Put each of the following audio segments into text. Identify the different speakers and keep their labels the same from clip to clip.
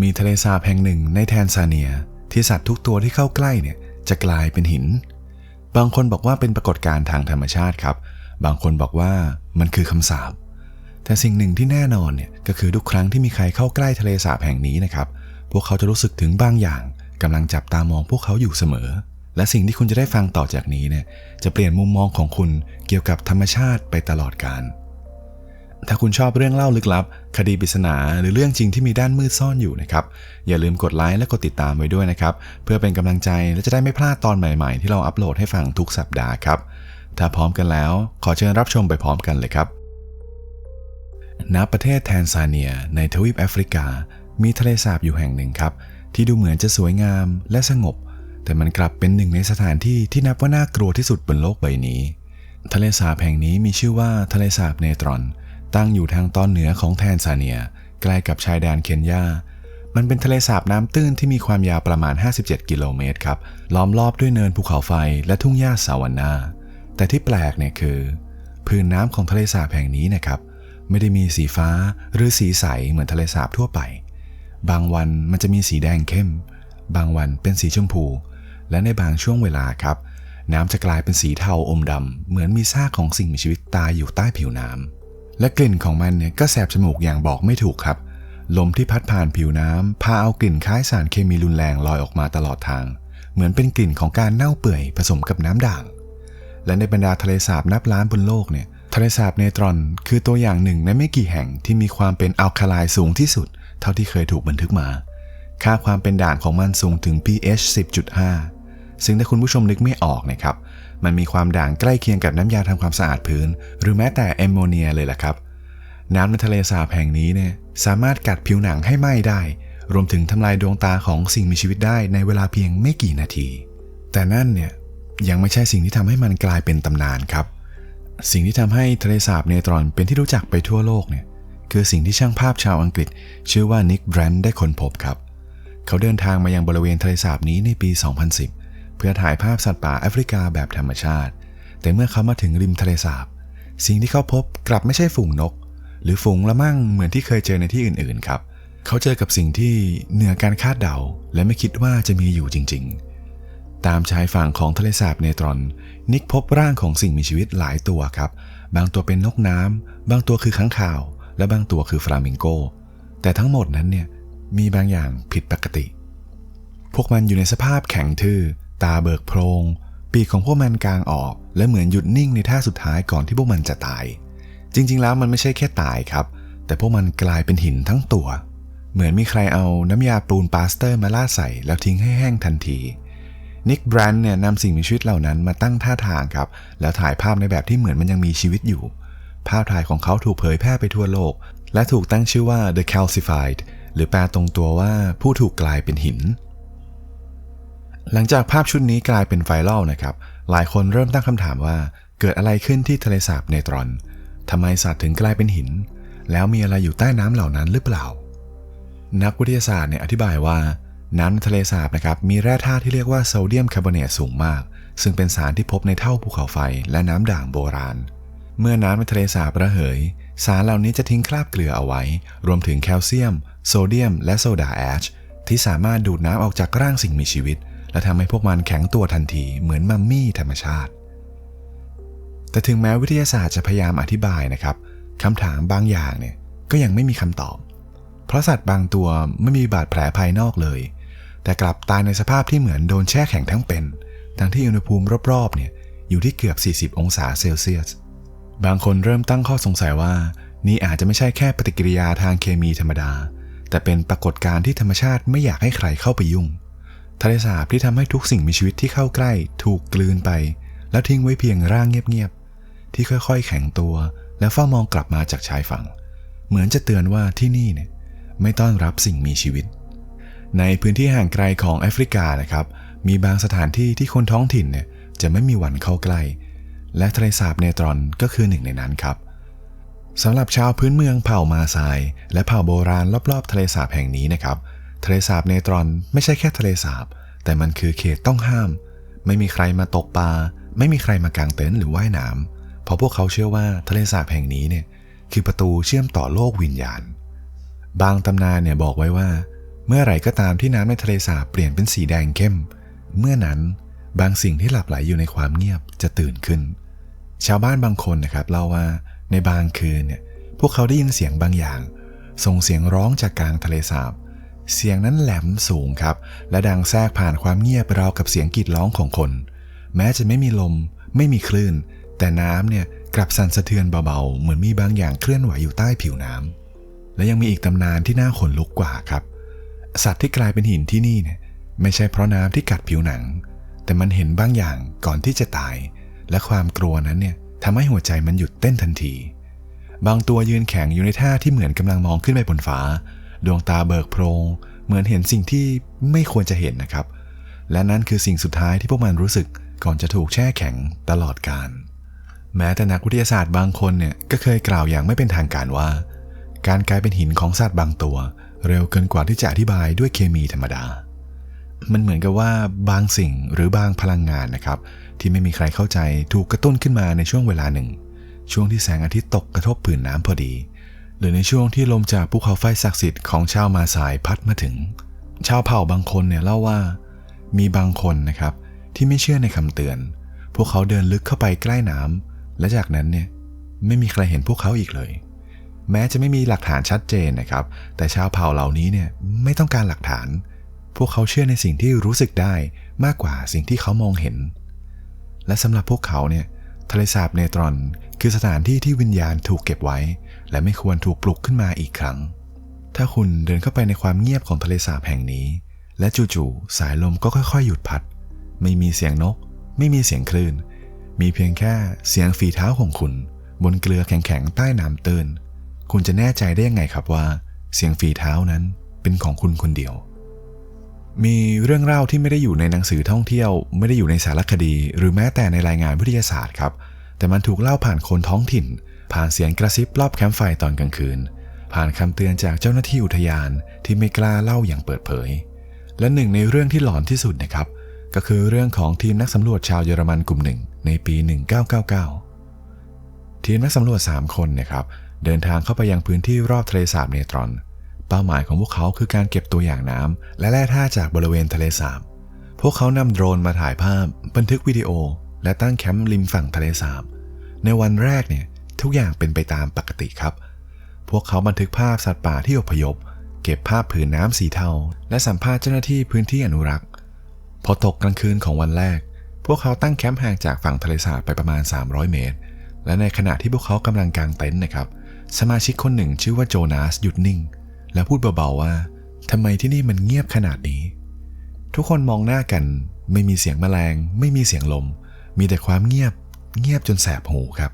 Speaker 1: มีทะเลสาบแห่งหนึ่งในแทนซาเนียที่สัตว์ทุกตัวที่เข้าใกล้เนี่ยจะกลายเป็นหิน บางคนบอกว่าเป็นปรากฏการณ์ทางธรรมชาติครับ บางคนบอกว่ามันคือคำสาปแต่สิ่งหนึ่งที่แน่นอนเนี่ยก็คือทุกครั้งที่มีใครเข้าใกล้ทะเลสาบแห่งนี้นะครับ พวกเขาจะรู้สึกถึงบางอย่างกำลังจับตามองพวกเขาอยู่เสมอ และสิ่งที่คุณจะได้ฟังต่อจากนี้เนี่ยจะเปลี่ยนมุมมองของคุณเกี่ยวกับธรรมชาติไปตลอดกาล ถ้าคุณชอบเรื่องเล่าลึกลับ คดีปริศนาหรือเรื่องจริงที่มีด้านมืดซ่อนอยู่นะครับ อย่าลืมกดไลค์และกดติดตามไว้ด้วยนะครับ เพื่อเป็นกำลังใจและจะได้ไม่พลาดตอนใหม่ๆ ที่เราอัปโหลดให้ฟังทุกสัปดาห์ครับ ถ้าพร้อมกันแล้ว ขอเชิญรับชมไปพร้อมกันเลยครับ ณ ประเทศแทนซาเนีย ในทวีปแอฟริกา มีทะเลสาบอยู่แห่งหนึ่งครับ ที่ดูเหมือนจะสวยงามและสงบ แต่มันกลับเป็นหนึ่งในสถานที่ที่นับว่าน่ากลัวที่สุดบนโลกใบนี้ ทะเลสาบแห่งนี้มีชื่อว่าทะเลสาบเนตรอน ตั้งอยู่ทางตอนเหนือของแทนซาเนีย ใกล้กับชายแดนเคนยา มันเป็นทะเลสาบน้ำตื้นที่มีความยาวประมาณ 57 กิโลเมตรครับ ล้อมรอบด้วยเนินภูเขาไฟและทุ่งหญ้าสาวันนา แต่ที่แปลกเนี่ยคือ พื้นน้ำของทะเลสาบแห่งนี้นะครับ ไม่ได้มีสีฟ้าหรือสีใสเหมือนทะเลสาบทั่วไป บางวันมันจะมีสีแดงเข้ม บางวันเป็นสีชมพู และในบางช่วงเวลาครับน้ำจะกลายเป็นสีเทาอมดำ เหมือนมีซากของสิ่งมีชีวิตตายอยู่ใต้ผิวน้ำ และกลิ่นของมันเนี่ยก็แสบจมูกอย่างบอกไม่ถูกครับ ลมที่พัดผ่านผิวน้ำพาเอากลิ่นคล้ายสารเคมีรุนแรงลอยออกมาตลอดทาง เหมือนเป็นกลิ่นของการเน่าเปื่อยผสมกับน้ำด่าง และในบรรดาทะเลสาบนับล้านบนโลกเนี่ยทะเลสาบเนตรอน คือตัวอย่างหนึ่งในไม่กี่แห่งที่มีความเป็นอัลคาไลสูงที่สุด เท่าที่เคยถูกบันทึกมา ค่าความเป็นด่างของมันสูงถึง pH 10.5 ซึ่งถ้าคุณผู้ชมนึกไม่ออกนะครับ มันมีความด่างใกล้เคียงกับน้ำยาทำความสะอาดพื้น หรือแม้แต่แอมโมเนียเลยล่ะครับ น้ำในทะเลสาบแห่งนี้เนี่ยสามารถกัดผิวหนังให้ไหม้ได้ รวมถึงทำลายดวงตาของสิ่งมีชีวิตได้ในเวลาเพียงไม่กี่นาที แต่นั่นเนี่ยยังไม่ใช่สิ่งที่ทำให้มันกลายเป็นตำนานครับ สิ่งที่ทำให้ทะเลสาบเนตรอนเป็นที่รู้จักไปทั่วโลกเนี่ยคือสิ่งที่ช่างภาพชาวอังกฤษ ชื่อว่านิกแบรนด์ได้ค้นพบครับ เขาเดินทางมายังบริเวณทะเลสาบนี้ในปี 2010 เพื่อถ่ายภาพสัตว์ป่าแอฟริกาแบบธรรมชาติ แต่เมื่อเขามาถึงริมทะเลสาบ สิ่งที่เขาพบกลับไม่ใช่ฝูงนก หรือฝูงละมั่งเหมือนที่เคยเจอในที่อื่นๆครับ เขาเจอกับสิ่งที่เหนือการคาดเดาและไม่คิดว่าจะมีอยู่จริง ๆ ตามชายฝั่งของทะเลสาบเนตรอน นิกพบร่างของสิ่งมีชีวิตหลายตัวครับ บางตัวเป็นนกน้ำบางตัวคือค้างคาว และบางตัวคือฟลามิงโก แต่ทั้งหมดนั้นเนี่ยมีบางอย่างผิดปกติ พวกมันอยู่ในสภาพแข็งทื่อ ตาเบิกโพรง ปีกของพวกมันกลางออก และเหมือนหยุดนิ่งในท่าสุดท้ายก่อนที่พวกมันจะตาย จริง ๆ แล้วมันไม่ใช่แค่ตายครับ แต่พวกมันกลายเป็นหินทั้งตัว เหมือนมีใครเอาน้ำยาปูนปาสเตอร์มาล่าใส่แล้วทิ้งให้แห้งทันทีนิกแบรนด์เนี่ยนำสิ่งมีชีวิตเหล่านั้นมาตั้งท่าทางครับ แล้วถ่ายภาพในแบบที่เหมือนมันยังมีชีวิตอยู่ ภาพถ่ายของเขาถูกเผยแพร่ไปทั่วโลก และถูกตั้งชื่อว่า The Calcified หรือแปลตรงตัวว่าผู้ถูกกลายเป็นหิน หลังจากภาพชุดนี้กลายเป็นไวรัลนะครับ หลายคนเริ่มตั้งคำถามว่าเกิดอะไรขึ้นที่ทะเลสาบเนตรอนทำไมสัตว์ถึงกลายเป็นหิน แล้วมีอะไรอยู่ใต้น้ำเหล่านั้นหรือเปล่า นักวิทยาศาสตร์เนี่ยอธิบายว่าน้ำในทะเลสาบนะครับมีแร่ธาตุที่เรียกว่าโซเดียมคาร์บอเนตสูงมาก ซึ่งเป็นสารที่พบในเท่าภูเขาไฟและน้ำด่างโบราณ เมื่อน้ำในทะเลสาบระเหย สารเหล่านี้จะทิ้งคราบเกลือเอาไว้ รวมถึงแคลเซียม โซเดียม และโซดาแอชที่สามารถดูดน้ำออกจากร่างสิ่งมีชีวิต และทำให้พวกมันแข็งตัวทันทีเหมือนมัมมี่ธรรมชาติ แต่ถึงแม้วิทยาศาสตร์จะพยายามอธิบายนะครับคำถามบางอย่างเนี่ยก็ยังไม่มีคำตอบ เพราะสัตว์บางตัวไม่มีบาดแผลภายนอกเลย แต่กลับตายในสภาพที่เหมือนโดนแช่แข็งทั้งเป็น ทั้งที่อุณหภูมิรอบๆเนี่ยอยู่ที่เกือบ 40 องศาเซลเซียส บางคนเริ่มตั้งข้อสงสัยว่า นี่อาจจะไม่ใช่แค่ปฏิกิริยาทางเคมีธรรมดา แต่เป็นปรากฏการณ์ที่ธรรมชาติไม่อยากให้ใครเข้าไปยุ่ง ทะเลสาบที่ทำให้ทุกสิ่งมีชีวิตที่เข้าใกล้ ถูกกลืนไป แล้วทิ้งไว้เพียงร่างเงียบๆ ที่ค่อยๆ แข็งตัว แล้วเฝ้ามองกลับมาจากชายฝั่ง เหมือนจะเตือนว่าที่นี่เนี่ยไม่ต้อนรับสิ่งมีชีวิต ในพื้นที่ห่างไกลของแอฟริกานะครับ มีบางสถานที่ที่คนท้องถิ่นเนี่ยจะไม่มีวันเข้าใกล้ และทะเลสาบเนตรอนก็คือหนึ่งในนั้นครับสำหรับชาวพื้นเมืองเผ่ามาซาย และเผ่าโบราณรอบๆ ทะเลสาบแห่งนี้นะครับ ทะเลสาบเนตรอนไม่ใช่แค่ทะเลสาบ แต่มันคือเขตต้องห้าม ไม่มีใครมาตกปลาไม่มีใครมากางเต็นท์หรือว่ายน้ำเพราะพวกเขาเชื่อว่าทะเลสาบแห่งนี้เนี่ยคือประตูเชื่อมต่อโลกวิญญาณ บางตำนานเนี่ยบอกไว้ว่า เมื่อไหร่ก็ตามที่น้ำในทะเลสาบเปลี่ยนเป็นสีแดงเข้ม เมื่อนั้นบางสิ่งที่หลับไหลอยู่ในความเงียบจะตื่นขึ้น ชาวบ้านบางคนนะครับเล่าว่าในบางคืนเนี่ยพวกเขาได้ยินเสียงบางอย่าง ส่งเสียงร้องจากกลางทะเลสาบ เสียงนั้นแหลมสูงครับ และดังแทรกผ่านความเงียบราวกับเสียงกรีดร้องของคน แม้จะไม่มีลม ไม่มีคลื่น แต่น้ำเนี่ยกลับสั่นสะเทือนเบาๆ เหมือนมีบางอย่างเคลื่อนไหวอยู่ใต้ผิวน้ำและยังมีอีกตำนานที่น่าขนลุกกว่าครับ สัตว์ที่กลายเป็นหินที่นี่เนี่ยไม่ใช่เพราะน้ำที่กัดผิวหนัง แต่มันเห็นบางอย่างก่อนที่จะตาย และความกลัวนั้นเนี่ยทำให้หัวใจมันหยุดเต้นทันที บางตัวยืนแข็งอยู่ในท่าที่เหมือนกำลังมองขึ้นไปบนฟ้า ดวงตาเบิกโพรง เหมือนเห็นสิ่งที่ไม่ควรจะเห็นนะครับ และนั่นคือสิ่งสุดท้ายที่พวกมันรู้สึกก่อนจะถูกแช่แข็งตลอดกาลแม้แต่นักวิทยาศาสตร์บางคนเนี่ยก็เคยกล่าวอย่างไม่เป็นทางการว่า การกลายเป็นหินของสัตว์บางตัว เร็วเกินกว่าที่จะอธิบายด้วยเคมีธรรมดา มันเหมือนกับว่าบางสิ่งหรือบางพลังงานนะครับ ที่ไม่มีใครเข้าใจถูกกระตุ้นขึ้นมาในช่วงเวลาหนึ่ง ช่วงที่แสงอาทิตย์ตกกระทบผืนน้ำพอดี หรือในช่วงที่ลมจากภูเขาไฟศักดิ์สิทธิ์ของชาวมาสายพัดมาถึง ชาวเผ่าบางคนเนี่ยเล่าว่า มีบางคนนะครับที่ไม่เชื่อในคำเตือน พวกเขาเดินลึกเข้าไปใกล้น้ำและจากนั้นเนี่ยไม่มีใครเห็นพวกเขาอีกเลย แม้จะไม่มีหลักฐานชัดเจนนะครับ แต่ชาวเผ่าเหล่านี้เนี่ยไม่ต้องการหลักฐาน พวกเขาเชื่อในสิ่งที่รู้สึกได้มากกว่าสิ่งที่เขามองเห็น และสำหรับพวกเขาเนี่ยทะเลสาบเนตรอน คือสถานที่ที่วิญญาณถูกเก็บไว้ และไม่ควรถูกปลุกขึ้นมาอีกครั้ง ถ้าคุณเดินเข้าไปในความเงียบของทะเลสาบแห่งนี้ และจู่ๆสายลมก็ค่อยๆ หยุดพัด ไม่มีเสียงนก ไม่มีเสียงคลื่น มีเพียงแค่เสียงฝีเท้าของคุณ บนเกลือแข็งๆใต้น้ำตื้นคุณจะแน่ใจได้ยังไงครับว่า เสียงฝีเท้านั้นเป็นของคุณคนเดียว มีเรื่องเล่าที่ไม่ได้อยู่ในหนังสือท่องเที่ยว ไม่ได้อยู่ในสารคดี หรือแม้แต่ในรายงานวิทยาศาสตร์ครับ แต่มันถูกเล่าผ่านคนท้องถิ่น ผ่านเสียงกระซิบรอบแคมป์ไฟตอนกลางคืน ผ่านคำเตือนจากเจ้าหน้าที่อุทยานที่ไม่กล้าเล่าอย่างเปิดเผย และหนึ่งในเรื่องที่หลอนที่สุดนะครับ ก็คือเรื่องของทีมนักสำรวจชาวเยอรมันกลุ่มหนึ่งในปี 1999 ทีมนักสำรวจ 3 คนนะครับเดินทางเข้าไปยังพื้นที่รอบทะเลสาบเนตรอน เป้าหมายของพวกเขาคือการเก็บตัวอย่างน้ำและแร่ธาตุจากบริเวณทะเลสาบ พวกเขานำโดรนมาถ่ายภาพ บันทึกวิดีโอ และตั้งแคมป์ริมฝั่งทะเลสาบ ในวันแรกเนี่ย ทุกอย่างเป็นไปตามปกติครับ พวกเขาบันทึกภาพสัตว์ป่าที่อพยพ เก็บภาพผืนน้ำสีเทา และสัมภาษณ์เจ้าหน้าที่พื้นที่อนุรักษ์ พอตกกลางคืนของวันแรก พวกเขาตั้งแคมป์ห่างจากฝั่งทะเลสาบไปประมาณ 300 เมตร และในขณะที่พวกเขากำลังกางเต็นท์นะครับ สมาชิกคนหนึ่งชื่อว่าโจนาสหยุดนิ่ง และพูดเบาๆว่าทำไมที่นี่มันเงียบขนาดนี้ ทุกคนมองหน้ากัน ไม่มีเสียงแมลง ไม่มีเสียงลม มีแต่ความเงียบ เงียบจนแสบหูครับ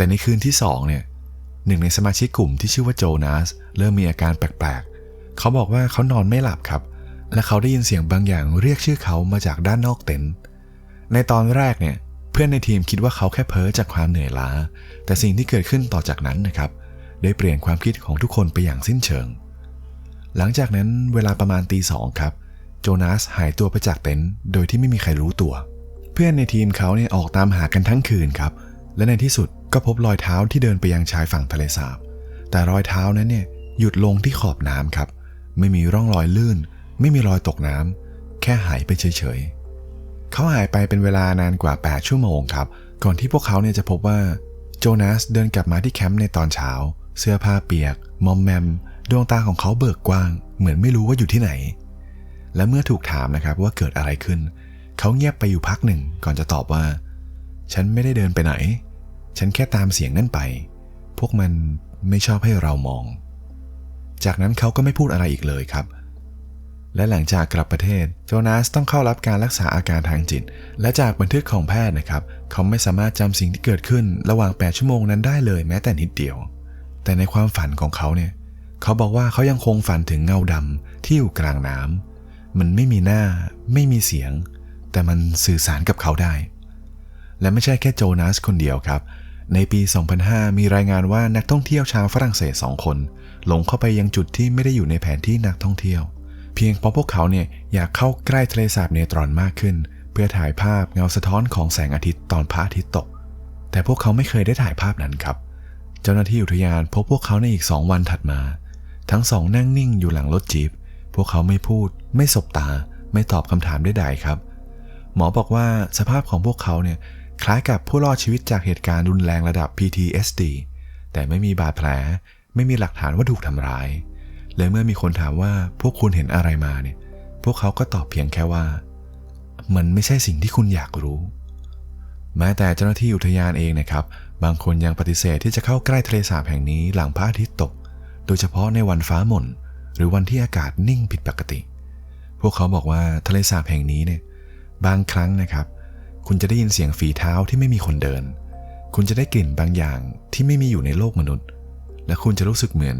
Speaker 1: แต่ในคืนที่สองเนี่ยหนึ่งในสมาชิกกลุ่มที่ชื่อว่าโจนาสเริ่มมีอาการแปลกๆ เขาบอกว่าเขานอนไม่หลับครับ และเขาได้ยินเสียงบางอย่างเรียกชื่อเขามาจากด้านนอกเต็นท์ในตอนแรกเนี่ยเพื่อนในทีมคิดว่าเขาแค่เพ้อจากความเหนื่อยล้า แต่สิ่งที่เกิดขึ้นต่อจากนั้นนะครับได้เปลี่ยนความคิดของทุกคนไปอย่างสิ้นเชิง หลังจากนั้นเวลาประมาณตีสองครับ โจนาสหายตัวไปจากเต็นท์โดยที่ไม่มีใครรู้ตัว เพื่อนในทีมเขาเนี่ยออกตามหากันทั้งคืนครับ และในที่สุด ก็พบรอยเท้าที่เดินไปยังชายฝั่งทะเลสาบ แต่รอยเท้านั้นเนี่ยหยุดลงที่ขอบน้ำครับ ไม่มีร่องรอยลื่น ไม่มีรอยตกน้ำแค่หายไปเฉยๆ เขาหายไปเป็นเวลานานกว่า 8 ชั่วโมงครับ ก่อนที่พวกเขาเนี่ยจะพบว่าโจนาสเดินกลับมาที่แคมป์ในตอนเช้า เสื้อผ้าเปียก มอมแมม ดวงตาของเขาเบิกกว้าง เหมือนไม่รู้ว่าอยู่ที่ไหน และเมื่อถูกถามนะครับว่าเกิดอะไรขึ้น เขาเงียบไปอยู่พักหนึ่งก่อนจะตอบว่า ฉันไม่ได้เดินไปไหน ฉันแค่ตามเสียงนั่นไป พวกมันไม่ชอบให้เรามอง จากนั้นเขาก็ไม่พูดอะไรอีกเลยครับ และหลังจากกลับประเทศโจนาสต้องเข้ารับการรักษาอาการทางจิต และจากบันทึกของแพทย์นะครับ เขาไม่สามารถจำสิ่งที่เกิดขึ้นระหว่าง 8 ชั่วโมงนั้นได้เลยแม้แต่นิดเดียว แต่ในความฝันของเขาเนี่ย เขาบอกว่าเขายังคงฝันถึงเงาดำที่อยู่กลางน้ำมันไม่มีหน้า ไม่มีเสียง แต่มันสื่อสารกับเขาได้และไม่ใช่แค่โจนาสคนเดียวครับ ในปี 2005 มีรายงานว่านักท่องเที่ยวชาวฝรั่งเศสสองคน หลงเข้าไปยังจุดที่ไม่ได้อยู่ในแผนที่นักท่องเที่ยว เพียงเพราะพวกเขาเนี่ยอยากเข้าใกล้ทะเลสาบเนตรอนมากขึ้น เพื่อถ่ายภาพเงาสะท้อนของแสงอาทิตย์ตอนพระอาทิตย์ตก แต่พวกเขาไม่เคยได้ถ่ายภาพนั้นครับ เจ้าหน้าที่อุทยานพบพวกเขาในอีกสองวันถัดมา ทั้งสองนั่งนิ่งอยู่หลังรถจีปพวกเขาไม่พูด ไม่สบตา ไม่ตอบคำถามใดๆครับ หมอบอกว่าสภาพของพวกเขาเนี่ย คล้ายกับผู้รอดชีวิตจากเหตุการณ์รุนแรงระดับ PTSD แต่ไม่มีบาดแผล ไม่มีหลักฐานว่าถูกทำร้าย และเมื่อมีคนถามว่าพวกคุณเห็นอะไรมาเนี่ย พวกเขาก็ตอบเพียงแค่ว่า มันไม่ใช่สิ่งที่คุณอยากรู้ แม้แต่เจ้าหน้าที่อุทยานเองนะครับ บางคนยังปฏิเสธที่จะเข้าใกล้ทะเลสาบแห่งนี้หลังพระอาทิตย์ตก โดยเฉพาะในวันฟ้าหม่น หรือวันที่อากาศนิ่งผิดปกติ พวกเขาบอกว่าทะเลสาบแห่งนี้เนี่ย บางครั้งนะครับ คุณจะได้ยินเสียงฝีเท้าที่ไม่มีคนเดิน คุณจะได้กลิ่นบางอย่างที่ไม่มีอยู่ในโลกมนุษย์ และคุณจะรู้สึกเหมือน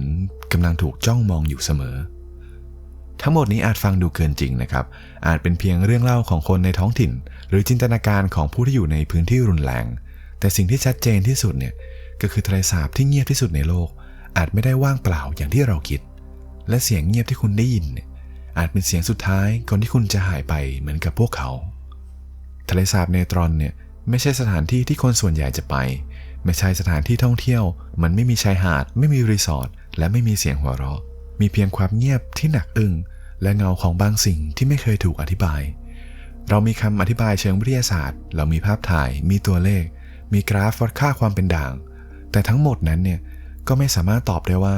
Speaker 1: กำลังถูกจ้องมองอยู่เสมอ ทั้งหมดนี้อาจฟังดูเกินจริงนะครับ อาจเป็นเพียงเรื่องเล่าของคนในท้องถิ่น หรือจินตนาการของผู้ที่อยู่ในพื้นที่รุนแรง แต่สิ่งที่ชัดเจนที่สุดเนี่ยก็คือทะเลสาบที่เงียบที่สุดในโลก อาจไม่ได้ว่างเปล่าอย่างที่เราคิด และเสียงเงียบที่คุณได้ยินเนี่ยอาจเป็นเสียงสุดท้ายก่อนที่คุณจะหายไปเหมือนกับพวกเขา ทะเลสาบเนตรอนเนี่ยไม่ใช่สถานที่ที่คนส่วนใหญ่จะไป ไม่ใช่สถานที่ท่องเที่ยว มันไม่มีชายหาด ไม่มีรีสอร์ทและไม่มีเสียงหัวเราะ มีเพียงความเงียบที่หนักอึ้งและเงาของบางสิ่งที่ไม่เคยถูกอธิบาย เรามีคำอธิบายเชิงวิทยาศาสตร์ เรามีภาพถ่าย มีตัวเลข มีกราฟวัดค่าความเป็นด่าง แต่ทั้งหมดนั้นเนี่ยก็ไม่สามารถตอบได้ว่า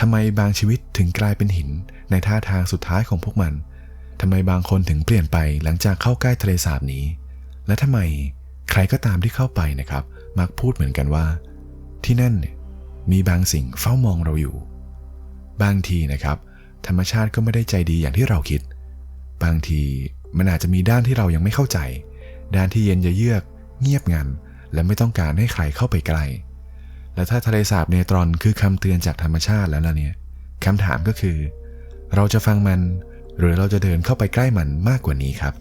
Speaker 1: ทำไมบางชีวิตถึงกลายเป็นหิน ในท่าทางสุดท้ายของพวกมันทำไมบางคนถึงเปลี่ยนไปหลังจากเข้าใกล้ทะเลสาบนี้ และทำไมใครก็ตามที่เข้าไปนะครับ มักพูดเหมือนกันว่า ที่นั่นมีบางสิ่งเฝ้ามองเราอยู่ บางทีนะครับ ธรรมชาติก็ไม่ได้ใจดีอย่างที่เราคิด บางทีมันอาจจะมีด้านที่เรายังไม่เข้าใจ ด้านที่เย็นเยือก เงียบงัน และไม่ต้องการให้ใครเข้าไปใกล้และถ้าทะเลสาบเนตรอนคือคำเตือนจากธรรมชาติแล้วล่ะเนี่ยคำถามก็คือ เราจะฟังมัน หรือเราจะเดินเข้าไปใกล้มันมากกว่านี้ครับ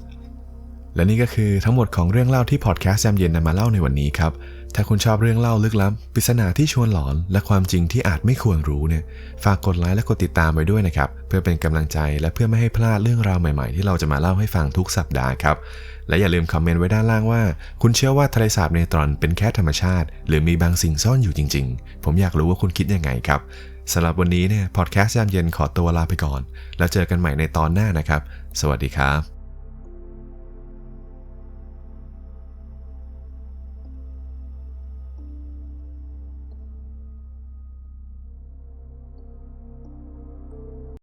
Speaker 1: และนี่ก็คือทั้งหมดของเรื่องเล่าที่พอดแคสต์ยามเย็นนำมาเล่าในวันนี้ครับ ถ้าคุณชอบเรื่องเล่าลึกลับปริศนาที่ชวนหลอน และความจริงที่อาจไม่ควรรู้เนี่ย ฝากกดไลค์และกดติดตามไว้ด้วยนะครับ เพื่อเป็นกำลังใจและเพื่อไม่ให้พลาดเรื่องราวใหม่ๆ ที่เราจะมาเล่าให้ฟังทุกสัปดาห์ครับ และอย่าลืมคอมเมนต์ไว้ด้านล่างว่า คุณเชื่อว่าทะเลสาบเนตรอนเป็นแค่ธรรมชาติ หรือมีบางสิ่งซ่อนอยู่จริง ๆ ผมอยากรู้ว่าคุณคิดยังไงครับสำหรับวันนี้เนี่ยพอดแคสต์ยามเย็นขอตัวลาไปก่อน แล้วเจอกันใหม่ในตอนหน้านะครับ สวัสดีครับ